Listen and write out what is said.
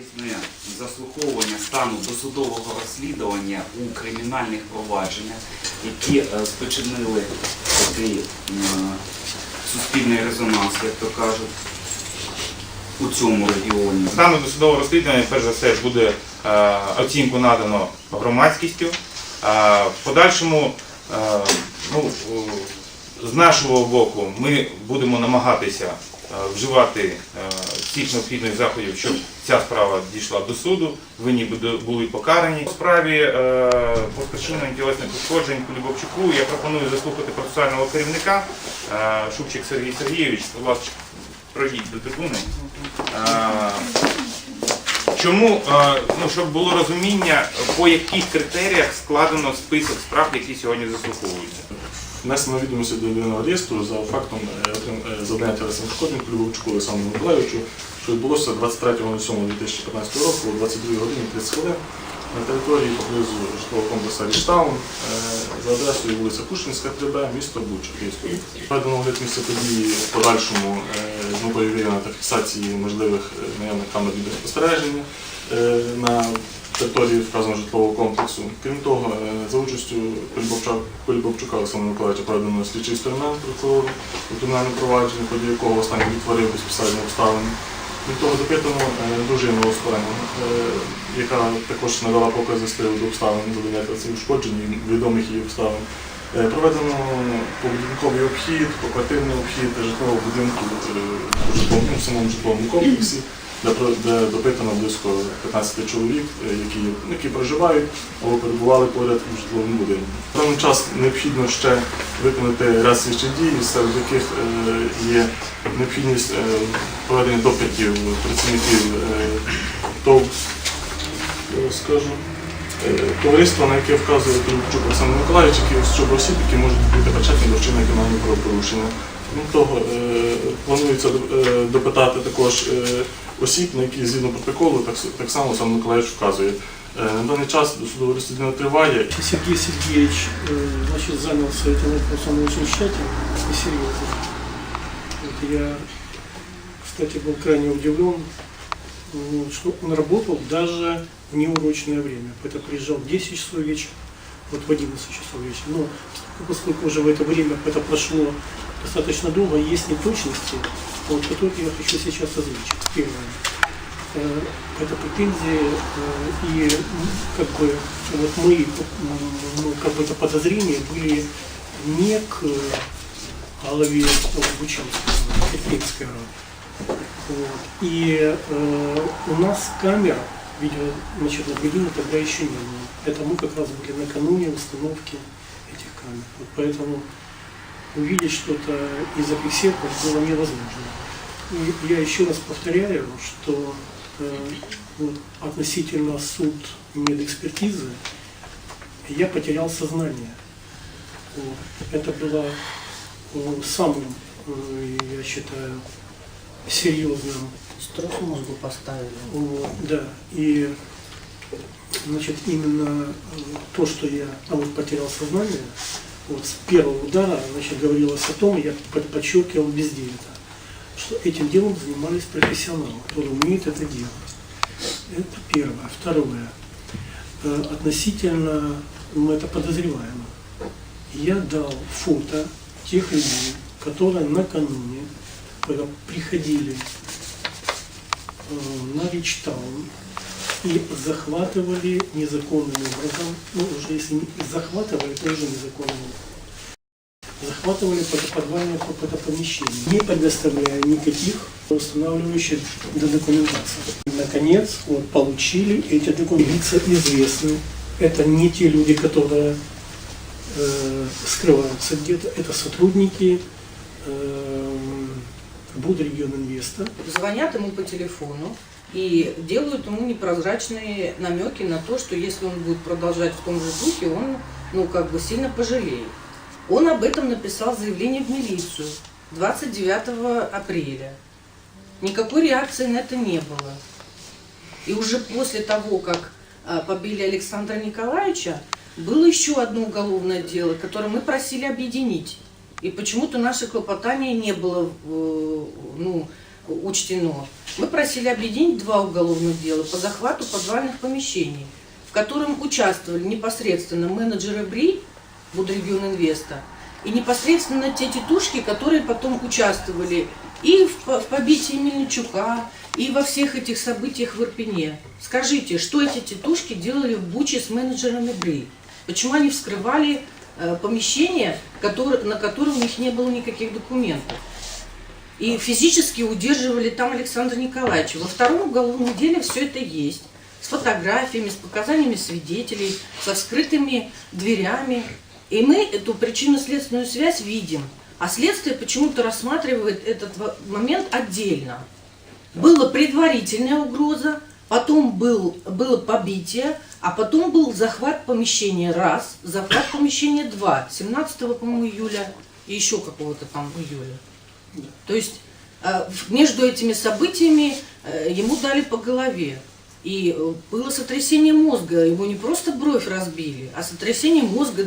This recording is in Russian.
Різне заслуховування стану досудового розслідування у кримінальних провадженнях, які е, спричинили такий е, суспільний резонанс, як то кажуть, у цьому регіоні. Стану досудового розслідування, перш за все, буде е, оцінку надано громадськістю. В подальшому, ну, з нашого боку, ми будемо намагатися вживати всіх необхідних заходів, щоб ця справа дійшла до суду, винні були покарані. У справі е, по спричиненню тілесних ушкоджень Кулібовчуку я пропоную заслухати процесуального керівника е, Шубчик Сергій Сергійович. Будь ласка, пройдіть до трибуни. Е, Чому, е, ну, щоб було розуміння, по яких критеріях складено список справ, які сьогодні заслуховуються? Внесено відомості до єдиного реєстру за фактом завдання тілесних ушкоджень Клювовчуку Олександру Миколаївичу, що відбулося 23.07.2015 року о 22 годині 30 хвилин на території поблизу житлового комплексу Ріштаун е, за адресою вулиця Пушкінська, 3Б, місто Буча, Київської. Введено огляд місця події в подальшому е, з метою виявлення та фіксації можливих е, наявних камер відеоспостереження на території вказаного житлового комплексу. Крім того, за участю Кулібовчука Олександра Миколаївича проведено слідчий експеримент прокурору у кримінальному провадженні, ході якого останній відтворив безпосередньо обставини. Від того е, дружину Оскорена, яка також надала покази з приводу обставин завдання цих ушкоджень відомих її обставин. Е, Проведено побудинковий обхід, поквартирний обхід житлового будинку е, в самому житловому комплексі, де, де допитано близько 15 чоловік, е, які, які проживають або перебували поряд у житловому будинку. В даний час необхідно ще виконати ряд слідчих дій, серед яких е, є необхідність е, проведення допитів працівників ТОВ, скажу, товариства, на яке вказує Трубчук Олександр Миколаївич, які щодо осіб, які можуть бути причетні до вчинення кримінального правопорушення. Крім того, планується допитати також осіб, на які згідно протоколу, так, с- так само Олександр Миколаївич вказує. Е, На даний час досудове розслідування триває. Сергей Сергеевич э, значит, занялся этим вопросом очень тщательно и серьезно. Вот я, кстати, был крайне удивлен, вот, что он работал даже в неурочное время. Это приезжал в 10 часов вечера, вот в 11 часов вечера. Но поскольку уже в это время это прошло достаточно долго, есть неточности, вот, которые я хочу сейчас озвучить. Первое. Э, это претензии э, и как бы вот мои м, ну, как бы это подозрения были не к голове Бучанского, Иркутской рады. Вот. И э, у нас камер видео значит, наблюдения тогда еще не было. Это мы как раз были накануне установки этих камер. Вот поэтому увидеть что-то и зафиксировать было невозможно. И я еще раз повторяю, что э, вот, относительно суд медэкспертизы я потерял сознание. Это было э, самым, э, я считаю, серьезным Строк мозгу поставили. вот, да, и значит, именно э, то, что я а вот потерял сознание, вот с первого удара, значит, говорилось о том, я под- подчеркивал везде это, что этим делом занимались профессионалы, которые умеют это делать. Это первое. Второе. Э, Относительно, ну, это подозреваемо. Я дал фото тех людей, которые накануне, приходили э, на Ричтаун и захватывали незаконным образом, ну уже если не захватывали, то уже незаконным захватывали подвальное помещение, не предоставляя никаких устанавливающих до документации. Наконец, вот, получили эти документы. Лица известны. Это не те люди, которые э, скрываются где-то. Это сотрудники э, Будрегион Инвеста. Звонят ему по телефону и делают ему непрозрачные намеки на то, что если он будет продолжать в том же духе, он, ну, как бы сильно пожалеет. Он об этом написал заявление в милицию 29 апреля. Никакой реакции на это не было. И уже после того, как а, побили Александра Николаевича, было еще одно уголовное дело, которое мы просили объединить. И почему-то наше клопотание не было э, ну, учтено. Мы просили объединить два уголовных дела по захвату подвальных помещений, в котором участвовали непосредственно менеджеры БРИ, Будрегион Инвеста, и непосредственно те тетушки, которые потом участвовали и в по- в побитии Мельничука, и во всех этих событиях в Ирпене. Скажите, что эти тетушки делали в Буче с менеджерами БРИ? Почему они вскрывали э, помещения, которые, на которые у них не было никаких документов? И физически удерживали там Александра Николаевича. Во втором уголовном деле все это есть. С фотографиями, с показаниями свидетелей, со скрытыми дверями. И мы эту причинно-следственную связь видим. А следствие почему-то рассматривает этот момент отдельно. Была предварительная угроза, потом был, было побитие, а потом был захват помещения раз, захват помещения два, 17 по-моему, июля и еще какого-то там июля. То есть э, между этими событиями э, ему дали по голове. И э, было сотрясение мозга, ему не просто бровь разбили, а сотрясение мозга